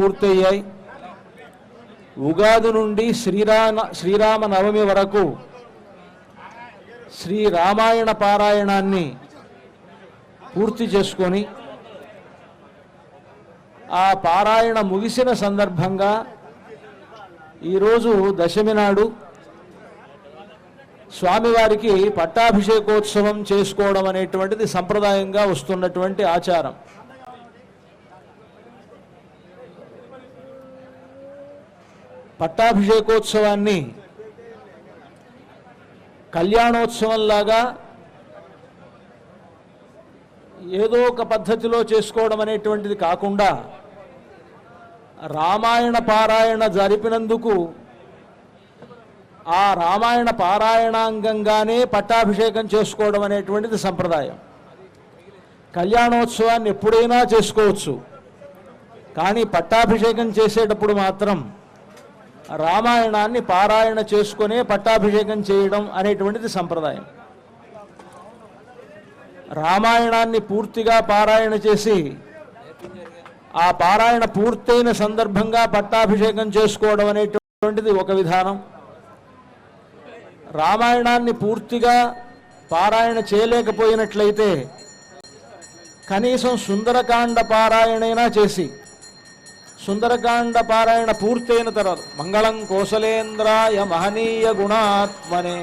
పూర్తయ్యాయి. ఉగాది నుండి శ్రీరామ శ్రీరామ నవమి వరకు శ్రీ రామాయణ పారాయణాన్ని పూర్తి చేసుకొని ఆ పారాయణ ముగిసిన సందర్భంగా ఈరోజు దశమి నాడు స్వామివారికి పట్టాభిషేకోత్సవం చేసుకోవడం అనేటువంటిది సంప్రదాయంగా వస్తున్నటువంటి ఆచారం. పట్టాభిషేకోత్సవాన్ని కళ్యాణోత్సవంలాగా ఏదో ఒక పద్ధతిలో చేసుకోవడం అనేటువంటిది కాకుండా రామాయణ పారాయణ జరిపినందుకు ఆ రామాయణ పారాయణాంగంగానే పట్టాభిషేకం చేసుకోవడం అనేటువంటిది సంప్రదాయం. కళ్యాణోత్సవాన్ని ఎప్పుడైనా చేసుకోవచ్చు. కానీ పట్టాభిషేకం చేసేటప్పుడు మాత్రం రామాయణాన్ని పారాయణ చేసుకునే పట్టాభిషేకం చేయడం అనేటువంటిది సంప్రదాయం. రామాయణాన్ని పూర్తిగా పారాయణ చేసి ఆ పారాయణ పూర్తయిన సందర్భంగా పట్టాభిషేకం చేసుకోవడం అనేటువంటిది ఒక విధానం. రామాయణాన్ని పూర్తిగా పారాయణ చేయలేకపోయినట్లయితే కనీసం సుందరకాండ పారాయణైనా చేసి సుందరకాండ పారాయణ పూర్తయిన తర్వాత మంగళం కోసలేంద్రాయ మహనీయ గుణాత్మనే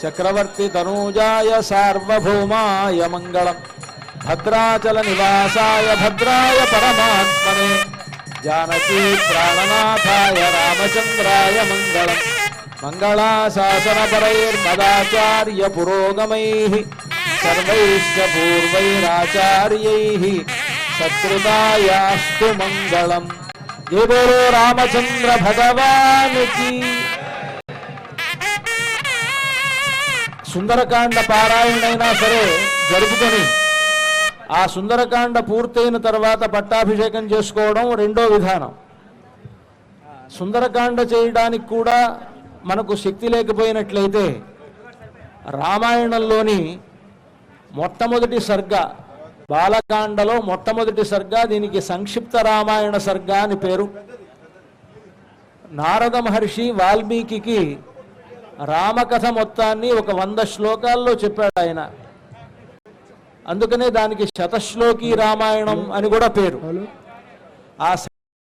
చక్రవర్తి తనూజాయ సార్వభౌమాయ మంగళం. భద్రాచల నివాసాయ భద్రాయ పరమాత్మనే జానకీ ప్రాణనాథాయ రామచంద్రాయ మంగళం. మంగళాశాసనపరైర్మదాచార్య పురోగమై సర్వైశ్చ పూర్వైరాచార్యై. సత్కృతాయాస్తు మంగళం. జయ రామచంద్ర భగవానికి. సుందరకాండ పారాయణైనా సరే జరుపుకొని ఆ సుందరకాండ పూర్తయిన తర్వాత పట్టాభిషేకం చేసుకోవడం రెండో విధానం. సుందరకాండ చేయడానికి కూడా మనకు శక్తి లేకపోయినట్లయితే రామాయణంలోని మొట్టమొదటి సర్గ బాలకాండలో మొట్టమొదటి సర్గ దీనికి సంక్షిప్త రామాయణ సర్గ అని పేరు. నారద మహర్షి వాల్మీకి రామకథ మొత్తాన్ని ఒక వంద శ్లోకాల్లో చెప్పాడు ఆయన. అందుకనే దానికి శతశ్లోకి రామాయణం అని కూడా పేరు. ఆ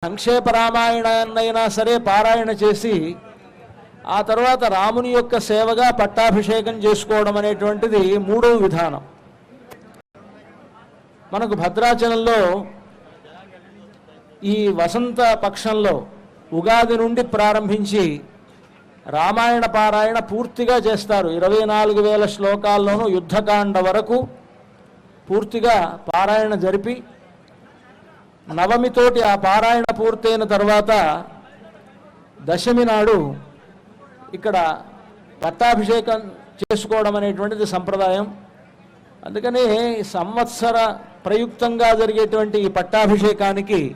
సంక్షేప రామాయణాన్నైనా సరే పారాయణ చేసి ఆ తర్వాత రాముని యొక్క సేవగా పట్టాభిషేకం చేసుకోవడం అనేటువంటిది మూడో విధానం. మనకు భద్రాచలంలో ఈ వసంత పక్షంలో ఉగాది నుండి ప్రారంభించి రామాయణ పారాయణ పూర్తిగా చేస్తారు. ఇరవై నాలుగు వేల శ్లోకాల్లోనూ యుద్ధకాండ వరకు పూర్తిగా పారాయణ జరిపి నవమితోటి ఆ పారాయణ పూర్తయిన తర్వాత దశమి నాడు ఇక్కడ పట్టాభిషేకం చేసుకోవడం అనేటువంటిది సంప్రదాయం. అందుకని సంవత్సర ప్రయుక్తంగా జరిగేటువంటి ఈ పట్టాభిషేకానికి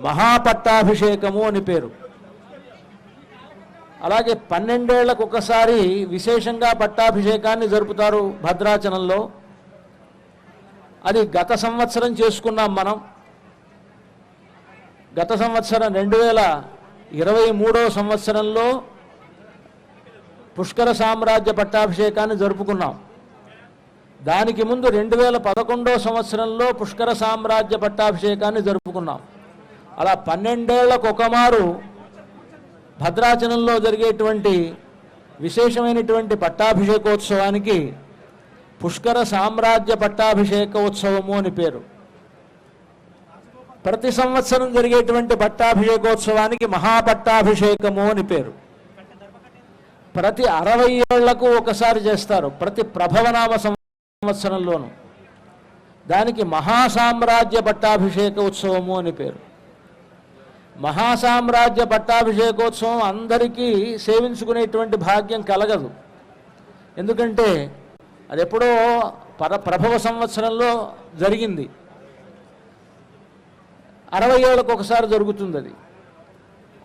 మహాపట్టాభిషేకము అని పేరు. అలాగే పన్నెండేళ్ళకు ఒకసారి విశేషంగా పట్టాభిషేకాన్ని జరుపుతారు భద్రాచలంలో. అది గత సంవత్సరం చేసుకున్నాం మనం. గత సంవత్సరం రెండు వేల ఇరవై మూడవ సంవత్సరంలో పుష్కర సామ్రాజ్య పట్టాభిషేకాన్ని జరుపుకున్నాం. దానికి ముందు రెండు వేల పదకొండో సంవత్సరంలో పుష్కర సామ్రాజ్య పట్టాభిషేకాన్ని జరుపుకున్నాం. అలా పన్నెండేళ్ళకు ఒకమారు భద్రాచలంలో జరిగేటువంటి విశేషమైనటువంటి పట్టాభిషేకోత్సవానికి పుష్కర సామ్రాజ్య పట్టాభిషేకోత్సవము అని పేరు. ప్రతి సంవత్సరం జరిగేటువంటి పట్టాభిషేకోత్సవానికి మహాపట్టాభిషేకము అని పేరు. ప్రతి అరవై ఏళ్ళకు ఒకసారి చేస్తారు. ప్రతి ప్రభవనామ సంవత్సరంలోను. దానికి మహాసామ్రాజ్య పట్టాభిషేక ఉత్సవము అని పేరు. మహాసామ్రాజ్య పట్టాభిషేకోత్సవం అందరికీ సేవించుకునేటువంటి భాగ్యం కలగదు. ఎందుకంటే అది ఎప్పుడో పర ప్రభవ సంవత్సరంలో జరిగింది. అరవై ఏళ్ళకు ఒకసారి జరుగుతుంది అది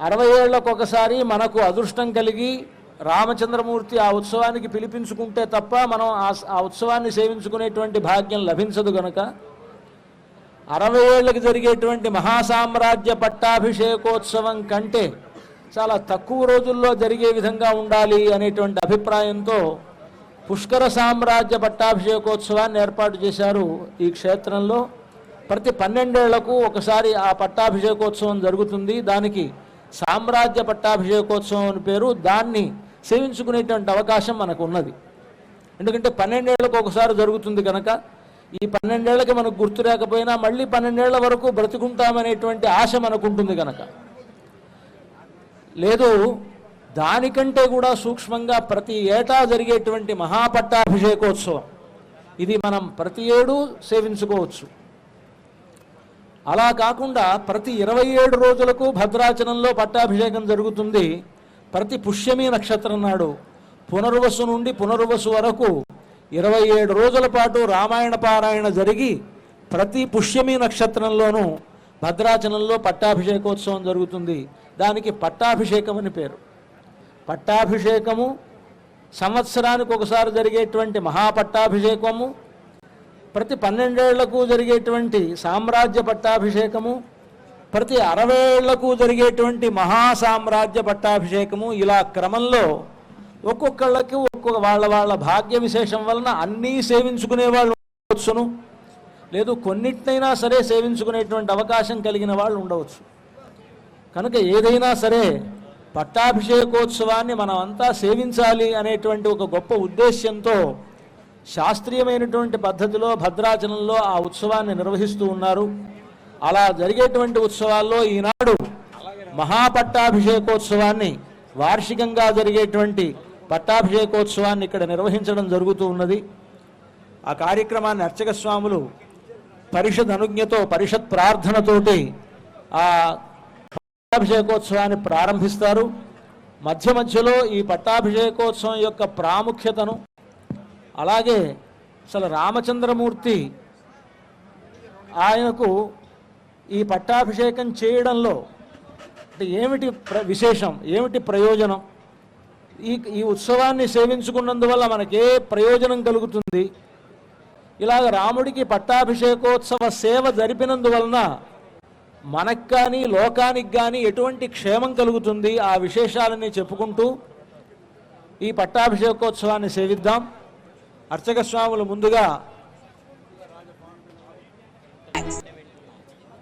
అరవై ఏళ్ళకు ఒకసారి మనకు అదృష్టం కలిగి రామచంద్రమూర్తి ఆ ఉత్సవానికి పిలిపించుకుంటే తప్ప మనం ఆ ఉత్సవాన్ని సేవించుకునేటువంటి భాగ్యం లభించదు గనక. అరవై ఏళ్ళకి జరిగేటువంటి మహాసామ్రాజ్య పట్టాభిషేకోత్సవం కంటే చాలా తక్కువ రోజుల్లో జరిగే విధంగా ఉండాలి అనేటువంటి అభిప్రాయంతో పుష్కర సామ్రాజ్య పట్టాభిషేకోత్సవాన్ని ఏర్పాటు చేశారు ఈ క్షేత్రంలో. ప్రతి పన్నెండేళ్ళకు ఒకసారి ఆ పట్టాభిషేకోత్సవం జరుగుతుంది. దానికి సామ్రాజ్య పట్టాభిషేకోత్సవం అని పేరు. దాన్ని సేవించుకునేటువంటి అవకాశం మనకు ఉన్నది ఎందుకంటే పన్నెండేళ్ళకు ఒకసారి జరుగుతుంది కనుక ఈ పన్నెండేళ్ళకి మనకు గుర్తు లేకపోయినా మళ్ళీ పన్నెండేళ్ళ వరకు బ్రతుకుంటామనేటువంటి ఆశ మనకు ఉంటుంది కనుక లేదు దానికంటే కూడా సూక్ష్మంగా ప్రతి ఏటా జరిగేటువంటి మహాపట్టాభిషేకోత్సవం ఇది మనం ప్రతి ఏడు సేవించుకోవచ్చు. అలా కాకుండా ప్రతి ఇరవై ఏడు రోజులకు భద్రాచలంలో పట్టాభిషేకం జరుగుతుంది. ప్రతి పుష్యమి నక్షత్రం నాడు పునర్వసు నుండి పునర్వసు వరకు ఇరవై ఏడు రోజుల పాటు రామాయణ పారాయణ జరిగి ప్రతి పుష్యమి నక్షత్రంలోనూ భద్రాచలంలో పట్టాభిషేకోత్సవం జరుగుతుంది. దానికి పట్టాభిషేకం అని పేరు. పట్టాభిషేకము సంవత్సరానికి ఒకసారి జరిగేటువంటి మహాపట్టాభిషేకము ప్రతి పన్నెండేళ్ళకు జరిగేటువంటి సామ్రాజ్య పట్టాభిషేకము ప్రతి అరవై ఏళ్ళకు జరిగేటువంటి మహాసామ్రాజ్య పట్టాభిషేకము ఇలా క్రమంలో ఒక్కొక్కళ్ళకి ఒక్కొక్క వాళ్ళ వాళ్ళ భాగ్య విశేషం వలన అన్నీ సేవించుకునే వాళ్ళు ఉండవచ్చును. లేదు కొన్నిటినైనా సరే సేవించుకునేటువంటి అవకాశం కలిగిన వాళ్ళు ఉండవచ్చు. కనుక ఏదైనా సరే పట్టాభిషేకోత్సవాన్ని మనం అంతా సేవించాలి అనేటువంటి ఒక గొప్ప ఉద్దేశ్యంతో శాస్త్రీయమైనటువంటి పద్ధతిలో భద్రాచలంలో ఆ ఉత్సవాన్ని నిర్వహిస్తూ ఉన్నారు. అలా జరిగేటువంటి ఉత్సవాల్లో ఈనాడు మహాపట్టాభిషేకోత్సవాన్ని వార్షికంగా జరిగేటువంటి పట్టాభిషేకోత్సవాన్ని ఇక్కడ నిర్వహించడం జరుగుతూ ఉన్నది. ఆ కార్యక్రమాన్ని అర్చక స్వాములు పరిషత్ అనుజ్ఞతో పరిషత్ ప్రార్థనతోటి ఆ పట్టాభిషేకోత్సవాన్ని ప్రారంభిస్తారు. మధ్య మధ్యలో ఈ పట్టాభిషేకోత్సవం యొక్క ప్రాముఖ్యతను అలాగే అసలు రామచంద్రమూర్తి ఆయనకు ఈ పట్టాభిషేకం చేయడంలో అంటే ఏమిటి ప్ర విశేషం? ఏమిటి ప్రయోజనం? ఈ ఈ ఉత్సవాన్ని సేవించుకున్నందువల్ల మనకే ప్రయోజనం కలుగుతుంది. ఇలాగ రాముడికి పట్టాభిషేకోత్సవ సేవ జరిపినందువలన మనకు కానీ లోకానికి కానీ ఎటువంటి క్షేమం కలుగుతుంది? ఆ విశేషాలని చెప్పుకుంటూ ఈ పట్టాభిషేకోత్సవాన్ని సేవిద్దాం. అర్చక స్వాములు ముందుగా పరిషత్